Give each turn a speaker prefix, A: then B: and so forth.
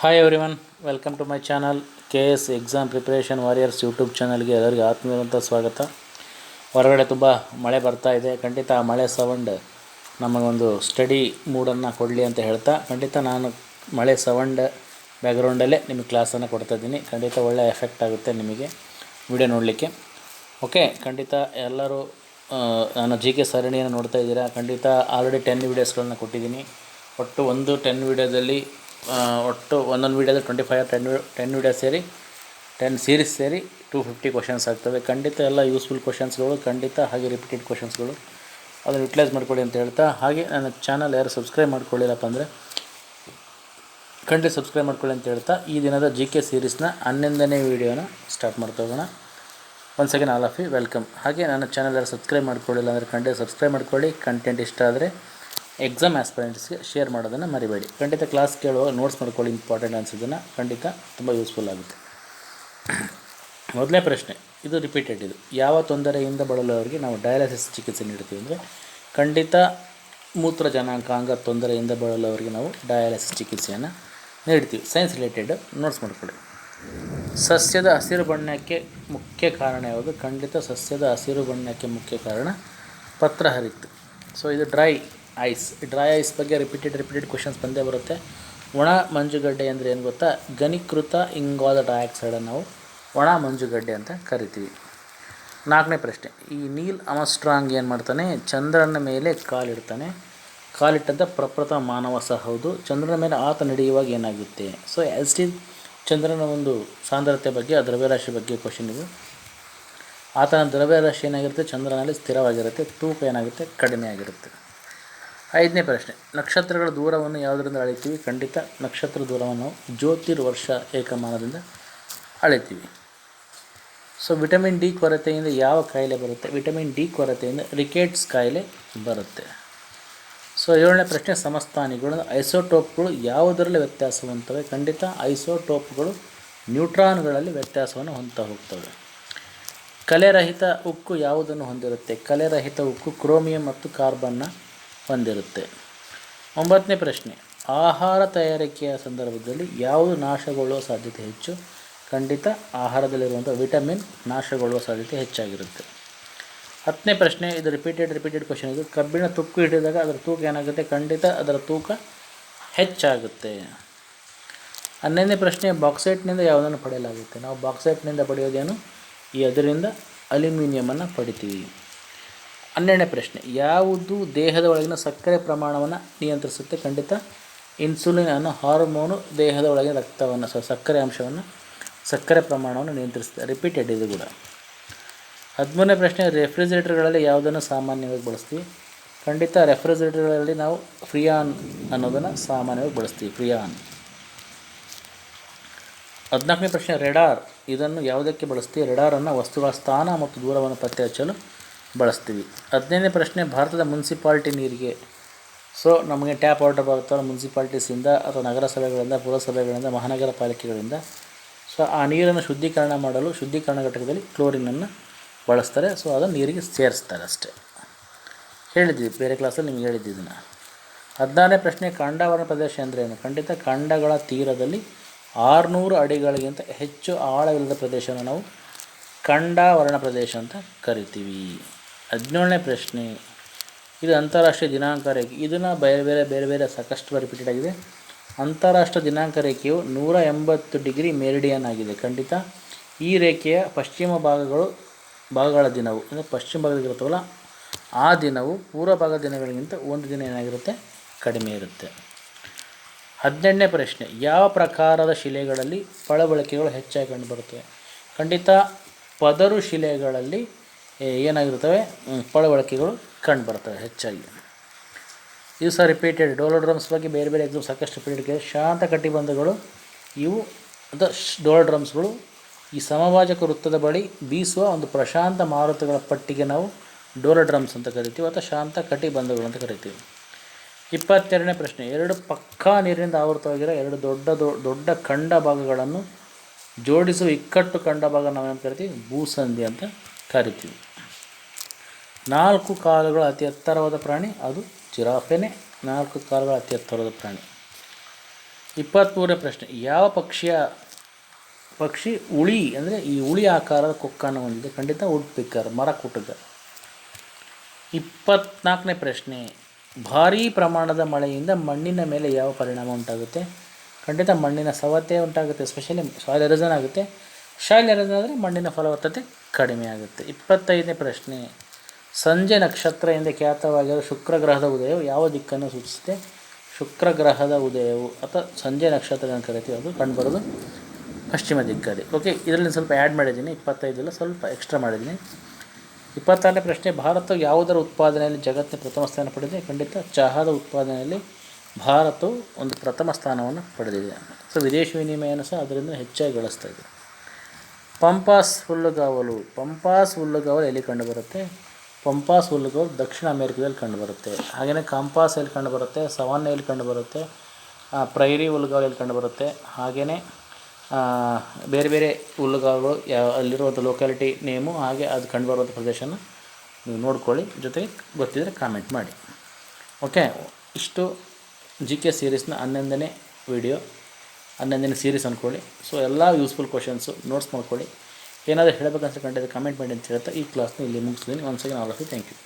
A: Hi everyone welcome to my channel K S exam preparation warriors YouTube ಚಾನಲ್ಗೆ ಎಲ್ಲರಿಗೂ ಆತ್ಮೀಯವಂತ ಸ್ವಾಗತ. ಹೊರಗಡೆ ತುಂಬ ಮಳೆ ಬರ್ತಾ ಇದೆ. ಖಂಡಿತ ಆ ಮಳೆ ಸೌಂಡ್ ನಮಗೊಂದು ಸ್ಟಡಿ ಮೂಡನ್ನು ಕೊಡಲಿ ಅಂತ ಹೇಳ್ತಾ, ಖಂಡಿತ ನಾನು ಮಳೆ ಸೌಂಡ್ ಬ್ಯಾಕ್ಗ್ರೌಂಡಲ್ಲೇ ನಿಮಗೆ ಕ್ಲಾಸನ್ನು ಕೊಡ್ತಾ ಇದ್ದೀನಿ. ಖಂಡಿತ ಒಳ್ಳೆಯ ಎಫೆಕ್ಟ್ ಆಗುತ್ತೆ ನಿಮಗೆ ವಿಡಿಯೋ ನೋಡಲಿಕ್ಕೆ. ಓಕೆ ಖಂಡಿತ ಎಲ್ಲರೂ ನಾನು ಜಿ ಕೆ ಸರಣಿಯನ್ನು ನೋಡ್ತಾ ಇದ್ದೀರಾ. ಖಂಡಿತ ಆಲ್ರೆಡಿ ಟೆನ್ ವೀಡಿಯೋಸ್ಗಳನ್ನ ಕೊಟ್ಟಿದ್ದೀನಿ. ಒಟ್ಟು ಒಂದು ಟೆನ್ ವೀಡಿಯೋದಲ್ಲಿ ಒಟ್ಟು ಒಂದೊಂದು ವೀಡಿಯೋದಲ್ಲಿ twenty five ten ten video ಸೇರಿ ಟೆನ್ ಸೀರೀಸ್ ಸೇರಿ ಟೂ ಫಿಫ್ಟಿ ಕ್ವಶನ್ಸ್ ಆಗ್ತವೆ. ಖಂಡಿತ ಎಲ್ಲ ಯೂಸ್ಫುಲ್ ಕ್ವಶನ್ಸ್ಗಳು ಖಂಡಿತ ಹಾಗೆ ರಿಪೀಟೆಡ್ ಕ್ವಶನ್ಸ್ಗಳು ಅದನ್ನು ಯುಟಿಲೈಸ್ ಮಾಡ್ಕೊಳ್ಳಿ ಅಂತ ಹೇಳ್ತಾ, ಹಾಗೆ ನನ್ನ ಚಾನಲ್ ಯಾರು ಸಬ್ಸ್ಕ್ರೈಬ್ ಮಾಡ್ಕೊಳ್ಳಿಲ್ಲಪ್ಪ ಅಂದರೆ, ಖಂಡಿತ ಸಬ್ಸ್ಕ್ರೈಬ್ ಮಾಡ್ಕೊಳ್ಳಿ ಅಂತ ಹೇಳ್ತಾ, ಈ ದಿನದ ಜಿ ಕೆ ಸೀರೀಸ್ನ ಹನ್ನೊಂದನೇ ವೀಡಿಯೋನ ಸ್ಟಾರ್ಟ್ ಮಾಡ್ತಾ ಹೋಗೋಣ. One second all of you welcome ಹಾಗೆ ನನ್ನ ಚಾನಲ್ ಯಾರು ಸಬ್ಸ್ಕ್ರೈಬ್ ಮಾಡ್ಕೊಳ್ಳಿಲ್ಲ ಅಂದರೆ ಖಂಡಿತ ಸಬ್ಸ್ಕ್ರೈಬ್ ಮಾಡ್ಕೊಳ್ಳಿ. ಕಂಟೆಂಟ್ ಇಷ್ಟ ಆದರೆ ಎಕ್ಸಾಮ್ ಆಸ್ಪಿರೆಂಟ್ಸ್ಗೆ ಶೇರ್ ಮಾಡೋದನ್ನು ಮರಿಬೇಡಿ. ಖಂಡಿತ ಕ್ಲಾಸ್ ಕೇಳುವಾಗ ನೋಟ್ಸ್ ಮಾಡ್ಕೊಳ್ಳಿ ಇಂಪಾರ್ಟೆಂಟ್ ಅನ್ಸೋದನ್ನು ಖಂಡಿತ ತುಂಬ ಯೂಸ್ಫುಲ್ ಆಗುತ್ತೆ. ಮೊದಲನೇ ಪ್ರಶ್ನೆ, ಇದು ರಿಪೀಟೆಡ್ ಇದು. ಯಾವ ತೊಂದರೆಯಿಂದ ಬಳಲುವವರಿಗೆ ನಾವು ಡಯಾಲಿಸಿಸ್ ಚಿಕಿತ್ಸೆ ನೀಡ್ತೀವಿ ಅಂದರೆ, ಖಂಡಿತ ಮೂತ್ರ ಜನಾಂಗಾಂಗ ತೊಂದರೆಯಿಂದ ಬಳಲುವವರಿಗೆ ನಾವು ಡಯಾಲಿಸಿಸ್ ಚಿಕಿತ್ಸೆಯನ್ನು ನೀಡ್ತೀವಿ ಸೈನ್ಸ್ ರಿಲೇಟೆಡ್ ನೋಟ್ಸ್ ಮಾಡ್ಕೊಳ್ಳಿ. ಸಸ್ಯದ ಹಸಿರು ಬಣ್ಣಕ್ಕೆ ಮುಖ್ಯ ಕಾರಣ ಯಾವುದು? ಖಂಡಿತ ಸಸ್ಯದ ಹಸಿರು ಬಣ್ಣಕ್ಕೆ ಮುಖ್ಯ ಕಾರಣ ಪತ್ರ ಹರಿತು. ಸೊ ಇದು ಡ್ರೈ ಐಸ್ ಡ್ರೈ ಐಸ್ ಬಗ್ಗೆ ರಿಪೀಟೆಡ್ ರಿಪೀಟೆಡ್ ಕ್ವಶನ್ಸ್ ಬಂದೇ ಬರುತ್ತೆ. ಒಣ ಮಂಜುಗಡ್ಡೆ ಅಂದರೆ ಏನು ಗೊತ್ತಾ? ಘನೀಕೃತ ಇಂಗಾದ ಡ್ರೈ ಆಕ್ಸೈಡನ್ನು ನಾವು ಒಣ ಮಂಜುಗಡ್ಡೆ ಅಂತ ಕರಿತೀವಿ. ನಾಲ್ಕನೇ ಪ್ರಶ್ನೆ, ಈ ನೀಲ್ ಅಮಸ್ಟ್ರಾಂಗ್ ಏನು ಮಾಡ್ತಾನೆ? ಚಂದ್ರನ ಮೇಲೆ ಕಾಲಿಡ್ತಾನೆ. ಕಾಲಿಟ್ಟಂಥ ಪ್ರಪ್ರಥಮ ಮಾನವ ಸಹ ಹೌದು. ಚಂದ್ರನ ಮೇಲೆ ಆತ ನಡೆಯುವಾಗ ಏನಾಗುತ್ತೆ? ಸೊ ಎಸ್ ಟಿ ಚಂದ್ರನ ಒಂದು ಸಾಂದ್ರತೆ ಬಗ್ಗೆ ಆ ದ್ರವ್ಯರಾಶಿ ಬಗ್ಗೆ ಕ್ವಶನ್ ಇದು. ಆತನ ದ್ರವ್ಯರಾಶಿ ಏನಾಗಿರುತ್ತೆ? ಚಂದ್ರನಲ್ಲಿ ಸ್ಥಿರವಾಗಿರುತ್ತೆ. ತೂಕ ಏನಾಗುತ್ತೆ? ಕಡಿಮೆ ಆಗಿರುತ್ತೆ. ಐದನೇ ಪ್ರಶ್ನೆ. ನಕ್ಷತ್ರಗಳ ದೂರವನ್ನು ಯಾವುದರಿಂದ ಅಳಿತೀವಿ ಖಂಡಿತ ನಕ್ಷತ್ರ ದೂರವನ್ನು ನಾವು ಜ್ಯೋತಿರ್ವರ್ಷ ಏಕಮಾನದಿಂದ ಅಳಿತೀವಿ ಸೊ ವಿಟಮಿನ್ ಡಿ ಕೊರತೆಯಿಂದ ಯಾವ ಕಾಯಿಲೆ ಬರುತ್ತೆ? ವಿಟಮಿನ್ ಡಿ ಕೊರತೆಯಿಂದ ರಿಕೆಟ್ಸ್ ಕಾಯಿಲೆ ಬರುತ್ತೆ. ಸೊ ಏಳನೇ ಪ್ರಶ್ನೆ, ಸಮಸ್ಥಾನಿಗಳು, ಐಸೋಟೋಪ್ಗಳು ಯಾವುದರಲ್ಲಿ ವ್ಯತ್ಯಾಸ ಹೊಂದ್ತವೆ ಖಂಡಿತ ಐಸೋಟೋಪ್ಗಳು ನ್ಯೂಟ್ರಾನ್ಗಳಲ್ಲಿ ವ್ಯತ್ಯಾಸವನ್ನು ಹೊಂತ ಹೋಗ್ತವೆ. ಕಲೆರಹಿತ ಉಕ್ಕು ಯಾವುದನ್ನು ಹೊಂದಿರುತ್ತೆ? ಕಲೆರಹಿತ ಉಕ್ಕು ಕ್ರೋಮಿಯಂ ಮತ್ತು ಕಾರ್ಬನ್ನ ಹೊಂದಿರುತ್ತೆ. ಒಂಬತ್ತನೇ ಪ್ರಶ್ನೆ. ಆಹಾರ ತಯಾರಿಕೆಯ ಸಂದರ್ಭದಲ್ಲಿ ಯಾವುದು ನಾಶಗೊಳ್ಳುವ ಸಾಧ್ಯತೆ ಹೆಚ್ಚು? ಖಂಡಿತ ಆಹಾರದಲ್ಲಿರುವಂಥ ವಿಟಮಿನ್ ನಾಶಗೊಳ್ಳುವ ಸಾಧ್ಯತೆ ಹೆಚ್ಚಾಗಿರುತ್ತೆ. ಹತ್ತನೇ ಪ್ರಶ್ನೆ, ಇದು ರಿಪೀಟೆಡ್ ರಿಪೀಟೆಡ್ ಕ್ವಶನ್ ಇದು ಕಬ್ಬಿಣ ತುಕ್ಕು ಹಿಡಿದಾಗ ಅದರ ತೂಕ ಏನಾಗುತ್ತೆ? ಖಂಡಿತ ಅದರ ತೂಕ ಹೆಚ್ಚಾಗುತ್ತೆ. ಹನ್ನೊಂದನೇ ಪ್ರಶ್ನೆ ಬಾಕ್ಸೈಟ್ನಿಂದ ಯಾವುದನ್ನು ಪಡೆಯಲಾಗುತ್ತೆ? ನಾವು ಬಾಕ್ಸೈಟ್ನಿಂದ ಪಡೆಯೋದೇನು? ಈ ಅದರಿಂದ ಅಲ್ಯೂಮಿನಿಯಮನ್ನು ಪಡಿತೀವಿ. ಹನ್ನೆರಡನೇ ಪ್ರಶ್ನೆ, ಯಾವುದು ದೇಹದ ಒಳಗಿನ ಸಕ್ಕರೆ ಪ್ರಮಾಣವನ್ನು ನಿಯಂತ್ರಿಸುತ್ತೆ? ಖಂಡಿತ. ಇನ್ಸುಲಿನ್ ಅನ್ನೋ ಹಾರ್ಮೋನು ದೇಹದ ಒಳಗಿನ ರಕ್ತವನ್ನು ಸಕ್ಕರೆ ಅಂಶವನ್ನು, ಸಕ್ಕರೆ ಪ್ರಮಾಣವನ್ನು ನಿಯಂತ್ರಿಸುತ್ತೆ. ರಿಪೀಟೆಡ್ ಇದು ಕೂಡ. ಹದಿಮೂರನೇ ಪ್ರಶ್ನೆ, ರೆಫ್ರಿಜರೇಟರ್ಗಳಲ್ಲಿ ಯಾವುದನ್ನು ಸಾಮಾನ್ಯವಾಗಿ ಬಳಸ್ತೀವಿ? ಖಂಡಿತ ರೆಫ್ರಿಜರೇಟರ್ಗಳಲ್ಲಿ ನಾವು ಫ್ರಿಯಾನ್ ಅನ್ನೋದನ್ನು ಸಾಮಾನ್ಯವಾಗಿ ಬಳಸ್ತೀವಿ, ಫ್ರಿಯಾನ್. ಹದಿನಾಲ್ಕನೇ ಪ್ರಶ್ನೆ, ರೆಡಾರ್. ಇದನ್ನು ಯಾವುದಕ್ಕೆ ಬಳಸ್ತೀವಿ? ರೆಡಾರನ್ನು ವಸ್ತುಗಳ ಸ್ಥಾನ ಮತ್ತು ದೂರವನ್ನು ಪತ್ತೆ ಹಚ್ಚಲು ಬಳಸ್ತೀವಿ. ಹದಿನೈದನೇ ಪ್ರಶ್ನೆ, ಭಾರತದ ಮುನ್ಸಿಪಾಲ್ಟಿ ನೀರಿಗೆ. ಸೊ ನಮಗೆ ಟ್ಯಾಪ್ ವಾಟರ್ ಬರುತ್ತಲ್ಲ ಮುನ್ಸಿಪಾಲ್ಟೀಸಿಂದ ಅಥವಾ ನಗರಸಭೆಗಳಿಂದ, ಪುರಸಭೆಗಳಿಂದ, ಮಹಾನಗರ ಪಾಲಿಕೆಗಳಿಂದ. ಸೊ ಆ ನೀರನ್ನು ಶುದ್ಧೀಕರಣ ಮಾಡಲು ಶುದ್ಧೀಕರಣ ಘಟಕದಲ್ಲಿ ಕ್ಲೋರಿನನ್ನು ಬಳಸ್ತಾರೆ. ಸೊ ಅದನ್ನು ನೀರಿಗೆ ಸೇರಿಸ್ತಾರೆ ಅಷ್ಟೇ. ಹೇಳಿದ್ವಿ ಬೇರೆ ಕ್ಲಾಸಲ್ಲಿ ನಿಮ್ಗೆ ಹೇಳಿದ್ವಿ ಇದನ್ನು. ಹದಿನಾರನೇ ಪ್ರಶ್ನೆ ಖಂಡಾವರಣ ಪ್ರದೇಶ ಅಂದರೆ ಏನು? ಖಂಡಿತ ಖಂಡಗಳ ತೀರದಲ್ಲಿ ಆರುನೂರು ಅಡಿಗಳಿಗಿಂತ ಹೆಚ್ಚು ಆಳವಿಲ್ಲದ ಪ್ರದೇಶವನ್ನು ನಾವು ಖಂಡಾವರಣ ಪ್ರದೇಶ ಅಂತ ಕರಿತೀವಿ. ಹದಿನೇಳನೇ ಪ್ರಶ್ನೆ. ಇದು ಅಂತಾರಾಷ್ಟ್ರೀಯ ದಿನಾಂಕ ರೇಖೆ ಇದನ್ನು ಬೇರೆ ಬೇರೆ ಬೇರೆ ಬೇರೆ ಸಾಕಷ್ಟು ರಿಪೀಟೆಡ್ ಆಗಿದೆ. ಅಂತಾರಾಷ್ಟ್ರೀಯ ದಿನಾಂಕ ರೇಖೆಯು ನೂರ ಎಂಬತ್ತು ಡಿಗ್ರಿ ಮೇರಿಡಿಯನ್ ಆಗಿದೆ. ಖಂಡಿತ. ಈ ರೇಖೆಯ ಪಶ್ಚಿಮ ಭಾಗಗಳು ಭಾಗಗಳ ದಿನವು. ಅಂದರೆ ಪಶ್ಚಿಮ ಭಾಗದಲ್ಲಿರುತ್ತವಲ್ಲ ಆ ದಿನವು ಪೂರ್ವ ಭಾಗದ ದಿನಗಳಿಗಿಂತ ಒಂದು ದಿನ ಏನಾಗಿರುತ್ತೆ? ಕಡಿಮೆ ಇರುತ್ತೆ. ಹದಿನೆಂಟನೇ ಪ್ರಶ್ನೆ. ಯಾವ ಪ್ರಕಾರದ ಶಿಲೆಗಳಲ್ಲಿ ಪಳಬಳಕೆಗಳು ಹೆಚ್ಚಾಗಿ ಕಂಡುಬರುತ್ತವೆ ಖಂಡಿತ. ಪದರು ಶಿಲೆಗಳಲ್ಲಿ ಏನಾಗಿರ್ತವೆ ಪಳವಳಿಕೆಗಳು ಕಂಡುಬರ್ತವೆ ಹೆಚ್ಚಾಗಿ. ಇವು ಸಹ ರಿಪೀಟೆಡ್ ಡೋಲೋಡ್ರಮ್ಸ್ ಬಗ್ಗೆ ಬೇರೆ ಬೇರೆ ಎಕ್ಸಾಮ್ ಸಾಕಷ್ಟು ರಿಪೀಟೆಡ್ ಶಾಂತ ಕಟಿಬಂಧಗಳು ಇವು ಅಥವಾ ಡೋಲೋಡ್ರಮ್ಸ್ಗಳು ಈ ಸಮಭಾಜಕ ವೃತ್ತದ ಬಳಿ ಬೀಸುವ ಒಂದು ಪ್ರಶಾಂತ ಮಾರುತಗಳ ಪಟ್ಟಿಗೆ ನಾವು ಡೋಲೋಡ್ರಮ್ಸ್ ಅಂತ ಕರಿತೀವಿ, ಅಥವಾ ಶಾಂತ ಕಟಿಬಂಧಗಳು ಅಂತ ಕರಿತೀವಿ. ಇಪ್ಪತ್ತೆರಡನೇ ಪ್ರಶ್ನೆ. ಎರಡು ಪಕ್ಕಾ ನೀರಿನಿಂದ ಆವೃತವಾಗಿರೋ ಎರಡು ದೊಡ್ಡ ದೊಡ್ಡ ಖಂಡ ಭಾಗಗಳನ್ನು ಜೋಡಿಸುವ ಇಕ್ಕಟ್ಟು ಖಂಡ ಭಾಗ ನಾವೇನು ಕರಿತೀವಿ? ಭೂಸಂಧಿ ಅಂತ ಕರಿತೀವಿ. ನಾಲ್ಕು ಕಾಲುಗಳ ಅತಿ ಎತ್ತರವಾದ ಪ್ರಾಣಿ, ಅದು ಜಿರಾಫೆನೇ. ನಾಲ್ಕು ಕಾಲುಗಳ ಅತಿ ಎತ್ತರವಾದ ಪ್ರಾಣಿ. ಇಪ್ಪತ್ತ್ಮೂರನೇ ಪ್ರಶ್ನೆ, ಯಾವ ಪಕ್ಷಿಯ ಪಕ್ಷಿ ಉಳಿ ಅಂದರೆ ಈ ಉಳಿ ಆಕಾರದ ಕೊಕ್ಕನ್ನು ಹೊಂದಿದೆ? ಖಂಡಿತ ವುಡ್ ಮರ ಕುಟುಕ ಇಪ್ಪತ್ನಾಲ್ಕನೇ ಪ್ರಶ್ನೆ, ಭಾರೀ ಪ್ರಮಾಣದ ಮಳೆಯಿಂದ ಮಣ್ಣಿನ ಮೇಲೆ ಯಾವ ಪರಿಣಾಮ ಉಂಟಾಗುತ್ತೆ? ಖಂಡಿತ ಮಣ್ಣಿನ ಸವತೆ ಉಂಟಾಗುತ್ತೆ ಸ್ಪೆಷಲಿ ಸಾಯಿಲ್ ಎರೋಸನ್ ಆಗುತ್ತೆ. ಶಾಯಿಲ್ ಎರೋಸನ್ ಆದರೆ ಮಣ್ಣಿನ ಫಲವತ್ತತೆ ಕಡಿಮೆ ಆಗುತ್ತೆ ಇಪ್ಪತ್ತೈದನೇ ಪ್ರಶ್ನೆ ಸಂಜೆ ನಕ್ಷತ್ರ ಎಂದೇ ಖ್ಯಾತವಾಗಿರುವ ಶುಕ್ರಗ್ರಹದ ಉದಯವು ಯಾವ ದಿಕ್ಕನ್ನು ಸೂಚಿಸುತ್ತೆ? ಶುಕ್ರಗ್ರಹದ ಉದಯವು, ಅಥವಾ ಸಂಜೆ ನಕ್ಷತ್ರ ಅಂತ ಕರಿತೀವಿ ಅದು ಕಂಡುಬರೋದು ಪಶ್ಚಿಮ ದಿಕ್ಕಲ್ಲಿ. ಓಕೆ ಇದರಲ್ಲಿ ಸ್ವಲ್ಪ ಆ್ಯಡ್ ಮಾಡಿದ್ದೀನಿ, ಇಪ್ಪತ್ತೈದಲ್ಲ ಸ್ವಲ್ಪ ಎಕ್ಸ್ಟ್ರಾ ಮಾಡಿದ್ದೀನಿ. ಇಪ್ಪತ್ತಾರನೇ ಪ್ರಶ್ನೆ, ಭಾರತವು ಯಾವುದರ ಉತ್ಪಾದನೆಯಲ್ಲಿ ಜಗತ್ತಿನ ಪ್ರಥಮ ಸ್ಥಾನ ಪಡೆದಿದೆ? ಖಂಡಿತ, ಚಹಾದ ಉತ್ಪಾದನೆಯಲ್ಲಿ ಭಾರತವು ಒಂದು ಪ್ರಥಮ ಸ್ಥಾನವನ್ನು ಪಡೆದಿದೆ. ಸೊ ವಿದೇಶಿ ವಿನಿಮಯನ ಸಹ ಅದರಿಂದ ಹೆಚ್ಚಾಗಿ ಗಳಿಸ್ತಾ ಇದೆ. ಪಂಪಾಸ್ ಹುಲ್ಲುಗಾವಲು ಪಂಪಾಸ್ ಹುಲ್ಲುಗಾವಲು ಎಲ್ಲಿ ಕಂಡುಬರುತ್ತೆ ಪಂಪಾಸ್ ಹುಲ್ಲುಗಳು ದಕ್ಷಿಣ ಅಮೆರಿಕದಲ್ಲಿ ಕಂಡುಬರುತ್ತೆ. ಹಾಗೆಯೇ ಕಂಪಾಸ್ ಎಲ್ಲಿ ಕಂಡುಬರುತ್ತೆ? ಸವನ್ನ ಎಲ್ಲಿ ಕಂಡುಬರುತ್ತೆ? ಪ್ರೈರಿ ಹುಲ್ಲುಗಾವಲು ಎಲ್ಲಿ ಕಂಡುಬರುತ್ತೆ? ಹಾಗೆಯೇ ಬೇರೆ ಬೇರೆ ಹುಲ್ಲುಗಾವಲು ಯಾವ, ಅಲ್ಲಿರುವಂಥ ಲೊಕ್ಯಾಲಿಟಿ ನೇಮು ಹಾಗೆ ಅದು ಕಂಡುಬರುವಂಥ ಪ್ರದೇಶನ ನೀವು ನೋಡ್ಕೊಳ್ಳಿ. ಜೊತೆಗೆ ಗೊತ್ತಿದ್ದರೆ ಕಾಮೆಂಟ್ ಮಾಡಿ. ಓಕೆ ಇಷ್ಟು ಜಿ ಕೆ ಸೀರೀಸ್ನ ಹನ್ನೊಂದನೇ ವಿಡಿಯೋ ಹನ್ನೊಂದನೇ ಸೀರೀಸ್ ಅಂದ್ಕೊಳ್ಳಿ ಸೊ ಎಲ್ಲ ಯೂಸ್ಫುಲ್ ಕ್ವಶನ್ಸು ನೋಟ್ಸ್ ಮಾಡ್ಕೊಳ್ಳಿ. ಏನಾದರೂ ಹೇಳಬೇಕು ಖಂಡಿತ ಕಮೆಂಟ್ ಮಾಡಿ ಅಂತ ಹೇಳ್ತಾ ಈ ಕ್ಲಾಸ್ನ ಇಲ್ಲಿ ಮುಗಿಸ್ತೀನಿ. ಒಂದು second all of you thank you